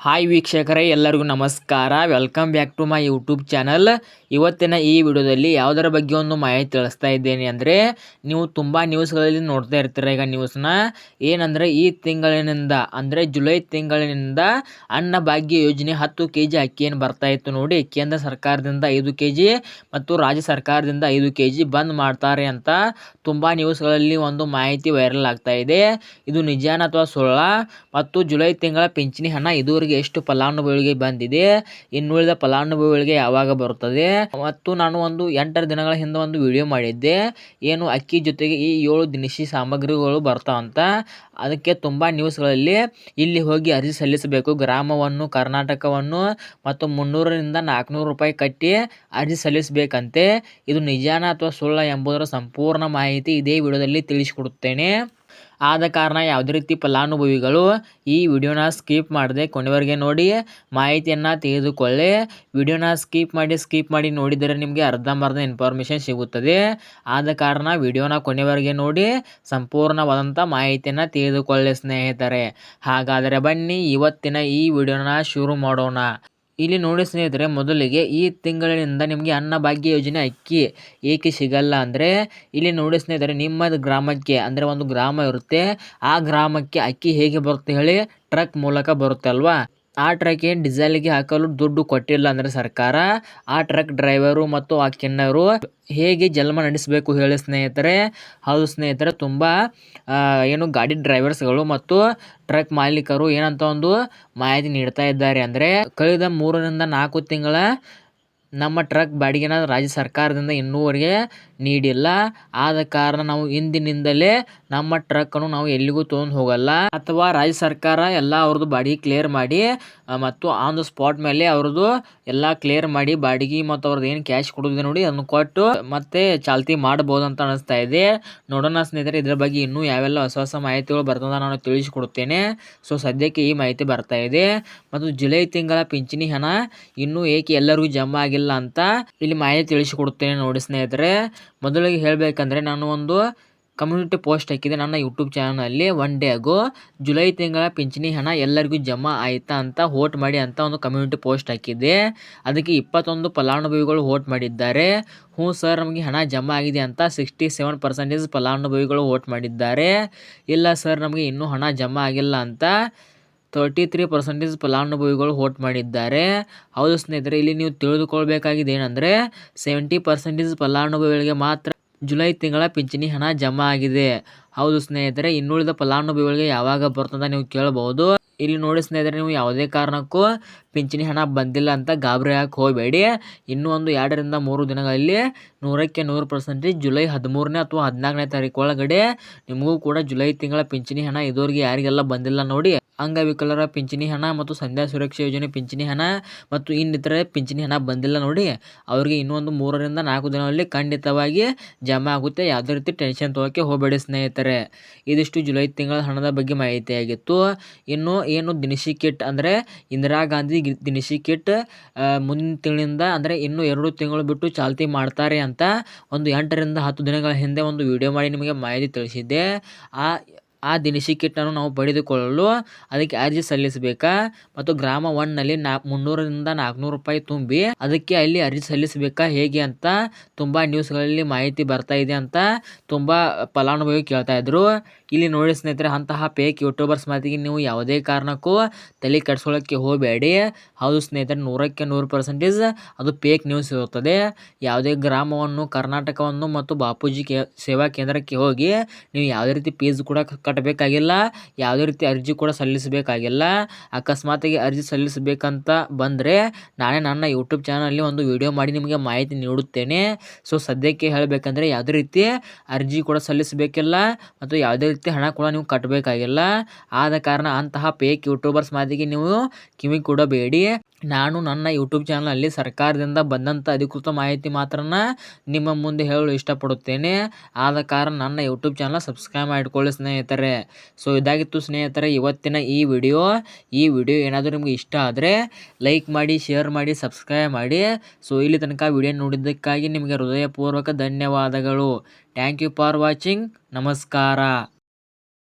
Hi ವೀಕ್ಷಕರೇ, ಎಲ್ಲರಿಗೂ ನಮಸ್ಕಾರ. Welcome back to my YouTube channel ಇವತ್ತಿನ ಈ ವಿಡಿಯೋದಲ್ಲಿ ಯಾವುದರ ಬಗ್ಗೆ ಒಂದು ಮಾಹಿತಿ ತಿಳಿಸ್ತಾ ಇದ್ದೇನೆ ಅಂದರೆ, ನೀವು ತುಂಬ ನ್ಯೂಸ್ಗಳಲ್ಲಿ ನೋಡ್ತಾ ಇರ್ತೀರ ಈಗ ನ್ಯೂಸ್ನ ಏನಂದರೆ, ಈ ತಿಂಗಳಿನಿಂದ ಅಂದರೆ ಜುಲೈ ತಿಂಗಳಿನಿಂದ ಅನ್ನಭಾಗ್ಯ ಯೋಜನೆ ಹತ್ತು ಕೆ ಜಿ ಅಕ್ಕಿಯನ್ನು ಬರ್ತಾ ಇತ್ತು ನೋಡಿ. ಕೇಂದ್ರ ಸರ್ಕಾರದಿಂದ ಐದು ಕೆ ಜಿ ಮತ್ತು ರಾಜ್ಯ ಸರ್ಕಾರದಿಂದ ಐದು ಕೆ ಜಿ ಬಂದ್ ಮಾಡ್ತಾರೆ ಅಂತ ತುಂಬ ನ್ಯೂಸ್ಗಳಲ್ಲಿ ಒಂದು ಮಾಹಿತಿ ವೈರಲ್ ಆಗ್ತಾ ಇದೆ. ಇದು ನಿಜಾನ ಅಥವಾ ಸುಳ್ಳ? ಮತ್ತು ಜುಲೈ ತಿಂಗಳ ಪಿಂಚಣಿ ಹಣ ಇದುವರೆಗೆ ಎಷ್ಟು ಫಲಾನುಭವಿಗಳಿಗೆ ಬಂದಿದೆ, ಇನ್ನುಳಿದ ಫಲಾನುಭವಿಗಳಿಗೆ ಯಾವಾಗ ಬರುತ್ತದೆ. ಮತ್ತು ನಾನು ಒಂದು ಎಂಟರ ದಿನಗಳ ಹಿಂದೆ ಒಂದು ವಿಡಿಯೋ ಮಾಡಿದ್ದೆ. ಏನು ಅಕ್ಕಿ ಜೊತೆಗೆ ಈ ಏಳು ದಿನಸಿ ಸಾಮಗ್ರಿಗಳು ಬರ್ತಾವಂತ. ಅದಕ್ಕೆ ತುಂಬ ನ್ಯೂಸ್ಗಳಲ್ಲಿ ಇಲ್ಲಿ ಹೋಗಿ ಅರ್ಜಿ ಸಲ್ಲಿಸಬೇಕು. ಗ್ರಾಮವನ್ನು, ಕರ್ನಾಟಕವನ್ನು ಮತ್ತು ಮುನ್ನೂರರಿಂದ ನಾಲ್ಕುನೂರು ರೂಪಾಯಿ ಕಟ್ಟಿ ಅರ್ಜಿ ಸಲ್ಲಿಸಬೇಕಂತೆ. ಇದು ನಿಜಾನ ಅಥವಾ ಸುಳ್ಳ ಎಂಬುದರ ಸಂಪೂರ್ಣ ಮಾಹಿತಿ ಇದೇ ವಿಡಿಯೋದಲ್ಲಿ ತಿಳಿಸಿಕೊಡುತ್ತೇನೆ. ಆದ ಕಾರಣ ಯಾವುದೇ ರೀತಿ ಫಲಾನುಭವಿಗಳು ಈ ವಿಡಿಯೋನ ಸ್ಕಿಪ್ ಮಾಡದೆ ಕೊನೆವರೆಗೆ ನೋಡಿ ಮಾಹಿತಿಯನ್ನು ತೆಗೆದುಕೊಳ್ಳಿ. ವಿಡಿಯೋನ ಸ್ಕಿಪ್ ಮಾಡಿ ಸ್ಕಿಪ್ ಮಾಡಿ ನೋಡಿದರೆ ನಿಮಗೆ ಅರ್ಧಂಬರ್ಧ ಇನ್ಫಾರ್ಮೇಷನ್ ಸಿಗುತ್ತದೆ. ಆದ ಕಾರಣ ವಿಡಿಯೋನ ಕೊನೆವರೆಗೆ ನೋಡಿ ಸಂಪೂರ್ಣವಾದಂಥ ಮಾಹಿತಿಯನ್ನು ತೆಗೆದುಕೊಳ್ಳಿ ಸ್ನೇಹಿತರೆ. ಹಾಗಾದರೆ ಬನ್ನಿ, ಇವತ್ತಿನ ಈ ವಿಡಿಯೋನ ಶುರು ಮಾಡೋಣ. ಇಲ್ಲಿ ನೋಡಿ ಸ್ನೇಹಿತರೆ, ಮೊದಲಿಗೆ ಈ ತಿಂಗಳಿನಿಂದ ನಿಮಗೆ ಅನ್ನಭಾಗ್ಯ ಯೋಜನೆ ಅಕ್ಕಿ ಏಕೆ ಸಿಗಲ್ಲ ಅಂದರೆ, ಇಲ್ಲಿ ನೋಡಿ ಸ್ನೇಹಿತರೆ ನಿಮ್ಮ ಗ್ರಾಮಕ್ಕೆ ಅಂದರೆ ಒಂದು ಗ್ರಾಮ ಇರುತ್ತೆ. ಆ ಗ್ರಾಮಕ್ಕೆ ಅಕ್ಕಿ ಹೇಗೆ ಬರುತ್ತೆ ಹೇಳಿ ಟ್ರಕ್ ಮೂಲಕ ಬರುತ್ತೆ ಅಲ್ವಾ? ಆ ಟ್ರಕ್ ಏನು ಡೀಸೆಲ್ಗೆ ಹಾಕಲು ದುಡ್ಡು ಕೊಟ್ಟಿಲ್ಲ ಅಂದರೆ ಸರ್ಕಾರ, ಆ ಟ್ರಕ್ ಡ್ರೈವರು ಮತ್ತು ಆ ಕಿನ್ನರು ಹೇಗೆ ಜನ್ಮ ನಡೆಸಬೇಕು ಹೇಳಿ ಸ್ನೇಹಿತರೆ? ಹೌದು ಸ್ನೇಹಿತರೆ, ತುಂಬ ಏನು ಗಾಡಿ ಡ್ರೈವರ್ಸ್ಗಳು ಮತ್ತು ಟ್ರಕ್ ಮಾಲೀಕರು ಏನಂತ ಒಂದು ಮಾಹಿತಿ ನೀಡ್ತಾ ಇದ್ದಾರೆ. ಅಂದರೆ ಕಳೆದ ಮೂರರಿಂದ ನಾಲ್ಕು ತಿಂಗಳ ನಮ್ಮ ಟ್ರಕ್ ಬಾಡಿಗೆನ ರಾಜ್ಯ ಸರ್ಕಾರದಿಂದ ಇನ್ನೂವರೆಗೆ ನೀಡಿಲ್ಲ. ಆದ ಕಾರಣ ನಾವು ಇಂದಿನಿಂದಲೇ ನಮ್ಮ ಟ್ರಕ್ಕನ್ನು ನಾವು ಎಲ್ಲಿಗೂ ತೊಗೊಂಡು ಹೋಗಲ್ಲ. ಅಥವಾ ರಾಜ್ಯ ಸರ್ಕಾರ ಎಲ್ಲ ಅವ್ರದ್ದು ಬಾಡಿಗೆ ಕ್ಲಿಯರ್ ಮಾಡಿ ಮತ್ತು ಆನ್ ದ ಸ್ಪಾಟ್ ಮೇಲೆ ಅವ್ರದ್ದು ಎಲ್ಲ ಕ್ಲಿಯರ್ ಮಾಡಿ ಬಾಡಿಗೆ ಮತ್ತು ಅವ್ರದ್ದು ಏನು ಕ್ಯಾಶ್ ಕೊಡೋದಿದೆ ನೋಡಿ ಅದನ್ನು ಕೊಟ್ಟು ಮತ್ತೆ ಚಾಲ್ತಿ ಮಾಡ್ಬೋದು ಅಂತ ಅನಿಸ್ತಾ ಇದೆ. ನೋಡೋಣ ಸ್ನೇಹಿತರೆ, ಇದ್ರ ಬಗ್ಗೆ ಇನ್ನೂ ಯಾವೆಲ್ಲ ಹೊಸ ಹೊಸ ಮಾಹಿತಿಗಳು ಬರ್ತದ ನಾನು ತಿಳಿಸಿಕೊಡುತ್ತೇನೆ. ಸೊ ಸದ್ಯಕ್ಕೆ ಈ ಮಾಹಿತಿ ಬರ್ತಾ ಇದೆ. ಮತ್ತು ಜುಲೈ ತಿಂಗಳ ಪಿಂಚಣಿ ಹಣ ಇನ್ನೂ ಏಕೆ ಎಲ್ಲರಿಗೂ ಜಮಾ ಆಗಿಲ್ಲ ಅಂತ ಇಲ್ಲಿ ಮಾಹಿತಿ ತಿಳಿಸಿಕೊಡುತ್ತೇನೆ ನೋಡಿ ಸ್ನೇಹಿತರೆ. ಮೊದಲಿಗೆ ಹೇಳಬೇಕಂದ್ರೆ ನಾನು ಒಂದು ಕಮ್ಯುನಿಟಿ ಪೋಸ್ಟ್ ಹಾಕಿದೆ ನನ್ನ ಯೂಟ್ಯೂಬ್ ಚಾನಲಲ್ಲಿ ಒನ್ ಡೇ ಆಗೋ ಜುಲೈ ತಿಂಗಳ ಪಿಂಚಣಿ ಹಣ ಎಲ್ಲರಿಗೂ ಜಮಾ ಆಯಿತಾ ಅಂತ ಹೋಟ್ ಮಾಡಿ ಅಂತ ಒಂದು ಕಮ್ಯುನಿಟಿ ಪೋಸ್ಟ್ ಹಾಕಿದೆ. ಅದಕ್ಕೆ ಇಪ್ಪತ್ತೊಂದು ಫಲಾನುಭವಿಗಳು ಹೋಟ್ ಮಾಡಿದ್ದಾರೆ. ಹ್ಞೂ ಸರ್ ನಮಗೆ ಹಣ ಜಮಾ ಆಗಿದೆ ಅಂತ ಸಿಕ್ಸ್ಟಿ ಸೆವೆನ್ ಪರ್ಸೆಂಟೇಜ್ ಫಲಾನುಭವಿಗಳು ಹೋಟ್ ಮಾಡಿದ್ದಾರೆ. ಇಲ್ಲ ಸರ್ ನಮಗೆ ಇನ್ನೂ ಹಣ ಜಮಾ ಆಗಿಲ್ಲ ಅಂತ ತರ್ಟಿ ತ್ರೀ ಪರ್ಸೆಂಟೇಜ್ ಫಲಾನುಭವಿಗಳು ವೋಟ್ ಮಾಡಿದ್ದಾರೆ. ಹೌದು ಸ್ನೇಹಿತರೆ, ಇಲ್ಲಿ ನೀವು ತಿಳಿದುಕೊಳ್ಬೇಕಾಗಿದೆ ಏನಂದರೆ ಸೆವೆಂಟಿ ಪರ್ಸೆಂಟೇಜ್ ಫಲಾನುಭವಿಗಳಿಗೆ ಮಾತ್ರ ಜುಲೈ ತಿಂಗಳ ಪಿಂಚಣಿ ಹಣ ಜಮಾ ಆಗಿದೆ. ಹೌದು ಸ್ನೇಹಿತರೆ, ಇನ್ನುಳಿದ ಫಲಾನುಭವಿಗಳಿಗೆ ಯಾವಾಗ ಬರ್ತದ ನೀವು ಕೇಳಬಹುದು ಇಲ್ಲಿ ನೋಡಿ ಸ್ನೇಹಿತರೆ, ನೀವು ಯಾವುದೇ ಕಾರಣಕ್ಕೂ ಪಿಂಚಣಿ ಹಣ ಬಂದಿಲ್ಲ ಅಂತ ಗಾಬರಿ ಹಾಕಿ ಹೋಗಬೇಡಿ. ಇನ್ನೂ ಒಂದು ಎರಡರಿಂದ ಮೂರು ದಿನಗಳಲ್ಲಿ ನೂರಕ್ಕೆ ನೂರು ಪರ್ಸೆಂಟೇಜ್ ಜುಲೈ ಹದಿಮೂರನೇ ಅಥವಾ ಹದಿನಾಲ್ಕನೇ ತಾರೀಕು ಒಳಗಡೆ ನಿಮಗೂ ಕೂಡ ಜುಲೈ ತಿಂಗಳ ಪಿಂಚಣಿ ಹಣ ಇದುವರೆಗೆ ಯಾರಿಗೆಲ್ಲ ಬಂದಿಲ್ಲ ನೋಡಿ ಅಂಗವಿಕಲರ ಪಿಂಚಣಿ ಹಣ ಮತ್ತು ಸಂಧ್ಯಾ ಸುರಕ್ಷಾ ಯೋಜನೆ ಪಿಂಚಣಿ ಹಣ ಮತ್ತು ಇನ್ನಿತರ ಪಿಂಚಣಿ ಹಣ ಬಂದಿಲ್ಲ ನೋಡಿ. ಅವರಿಗೆ ಇನ್ನೊಂದು ಮೂರರಿಂದ ನಾಲ್ಕು ದಿನಗಳಲ್ಲಿ ಖಂಡಿತವಾಗಿ ಜಮಾ ಆಗುತ್ತೆ. ಯಾವುದೇ ರೀತಿ ಟೆನ್ಷನ್ ತೊಗೋಕೆ ಹೋಗಬೇಡಿ ಸ್ನೇಹಿತರೆ. ಇದಿಷ್ಟು ಜುಲೈ ತಿಂಗಳ ಹಣದ ಬಗ್ಗೆ ಮಾಹಿತಿಯಾಗಿತ್ತು. ಇನ್ನು ಏನು ದಿನಸಿ ಕಿಟ್ ಅಂದರೆ ಇಂದಿರಾ ಗಾಂಧಿ ದಿನಸಿ ಕಿಟ್ ಮುಂದಿನ ತಿಂಗಳಿಂದ ಅಂದರೆ ಇನ್ನು ಎರಡು ತಿಂಗಳು ಬಿಟ್ಟು ಚಾಲ್ತಿ ಮಾಡ್ತಾರೆ ಅಂತ ಒಂದು ಎಂಟರಿಂದ ಹತ್ತು ದಿನಗಳ ಹಿಂದೆ ಒಂದು ವಿಡಿಯೋ ಮಾಡಿ ನಿಮಗೆ ಮಾಹಿತಿ ತಿಳಿಸಿದ್ದೆ. ಆ ಆ ದಿನಸಿ ಕಿಟ್ಟನ್ನು ನಾವು ಪಡೆದುಕೊಳ್ಳಲು ಅದಕ್ಕೆ ಅರ್ಜಿ ಸಲ್ಲಿಸಬೇಕಾ? ಮತ್ತು ಗ್ರಾಮ ಒನ್ನಲ್ಲಿ ನಾ ಮುನ್ನೂರರಿಂದ ನಾಲ್ಕುನೂರು ರೂಪಾಯಿ ತುಂಬಿ ಅದಕ್ಕೆ ಅಲ್ಲಿ ಅರ್ಜಿ ಸಲ್ಲಿಸಬೇಕಾ? ಹೇಗೆ ಅಂತ ತುಂಬ ನ್ಯೂಸ್ಗಳಲ್ಲಿ ಮಾಹಿತಿ ಬರ್ತಾ ಇದೆ ಅಂತ ತುಂಬ ಫಲಾನುಭವಿ ಕೇಳ್ತಾ ಇದ್ರು. ಇಲ್ಲಿ ನೋಡಿ ಸ್ನೇಹಿತರೆ, ಅಂತಹ ಪೇಕ್ ಯೂಟ್ಯೂಬರ್ಸ್ ಮಾತಿಗೆ ನೀವು ಯಾವುದೇ ಕಾರಣಕ್ಕೂ ತಲೆ ಕೆಡ್ಸ್ಕೊಳ್ಳೋಕ್ಕೆ ಹೋಗಬೇಡಿ. ಹೌದು ಸ್ನೇಹಿತರೆ, ನೂರಕ್ಕೆ ನೂರು ಪರ್ಸೆಂಟೇಜ್ ಅದು ಪೇಕ್ ನ್ಯೂಸ್ ಇರುತ್ತದೆ. ಯಾವುದೇ ಗ್ರಾಮವನ್ನು, ಕರ್ನಾಟಕವನ್ನು ಮತ್ತು ಬಾಪೂಜಿ ಸೇವಾ ಕೇಂದ್ರಕ್ಕೆ ಹೋಗಿ ನೀವು ಯಾವುದೇ ರೀತಿ ಫೀಸ್ ಕೂಡ ಕಟ್ಟಬೇಕಾಗಿಲ್ಲ ಯಾವುದೇ ರೀತಿ ಅರ್ಜಿ ಕೂಡ ಸಲ್ಲಿಸಬೇಕಾಗಿಲ್ಲ. ಅಕಸ್ಮಾತಿಗೆ ಅರ್ಜಿ ಸಲ್ಲಿಸಬೇಕಂತ ಬಂದರೆ ನಾನೇ ನನ್ನ ಯೂಟ್ಯೂಬ್ ಚಾನಲಲ್ಲಿ ಒಂದು ವಿಡಿಯೋ ಮಾಡಿ ನಿಮಗೆ ಮಾಹಿತಿ ನೀಡುತ್ತೇನೆ. ಸೊ ಸದ್ಯಕ್ಕೆ ಹೇಳಬೇಕಂದ್ರೆ ಯಾವುದೇ ರೀತಿ ಅರ್ಜಿ ಕೂಡ ಸಲ್ಲಿಸಬೇಕಿಲ್ಲ ಮತ್ತು ಯಾವುದೇ ಹಣ ಕೂಡ ನೀವು ಕಟ್ಟಬೇಕಾಗಿಲ್ಲ ಆದ ಕಾರಣ ಅಂತಹ ಪೇಕ್ ಯೂಟ್ಯೂಬರ್ಸ್ ಮಾತಿಗೆ ನೀವು ಕಿವಿ ಕೊಡಬೇಡಿ. ನಾನು ನನ್ನ ಯೂಟ್ಯೂಬ್ ಚಾನಲಲ್ಲಿ ಸರ್ಕಾರದಿಂದ ಬಂದಂಥ ಅಧಿಕೃತ ಮಾಹಿತಿ ಮಾತ್ರ ನಿಮ್ಮ ಮುಂದೆ ಹೇಳಲು ಇಷ್ಟಪಡುತ್ತೇನೆ. ಆದ ಕಾರಣ ನನ್ನ ಯೂಟ್ಯೂಬ್ ಚಾನಲ್ ಸಬ್ಸ್ಕ್ರೈಬ್ ಮಾಡಿಕೊಳ್ಳಿ ಸ್ನೇಹಿತರೆ. ಸೊ ಇದಾಗಿತ್ತು ಸ್ನೇಹಿತರೆ, ಇವತ್ತಿನ ಈ ವಿಡಿಯೋ ಈ ವಿಡಿಯೋ ಏನಾದರೂ ನಿಮಗೆ ಇಷ್ಟ ಆದರೆ ಲೈಕ್ ಮಾಡಿ ಶೇರ್ ಮಾಡಿ ಸಬ್ಸ್ಕ್ರೈಬ್ ಮಾಡಿ. ಸೊ ಇಲ್ಲಿ ತನಕ ವಿಡಿಯೋ ನೋಡಿದ್ದಕ್ಕಾಗಿ ನಿಮಗೆ ಹೃದಯಪೂರ್ವಕ ಧನ್ಯವಾದಗಳು. ಥ್ಯಾಂಕ್ ಯು ಫಾರ್ ವಾಚಿಂಗ್ ನಮಸ್ಕಾರ.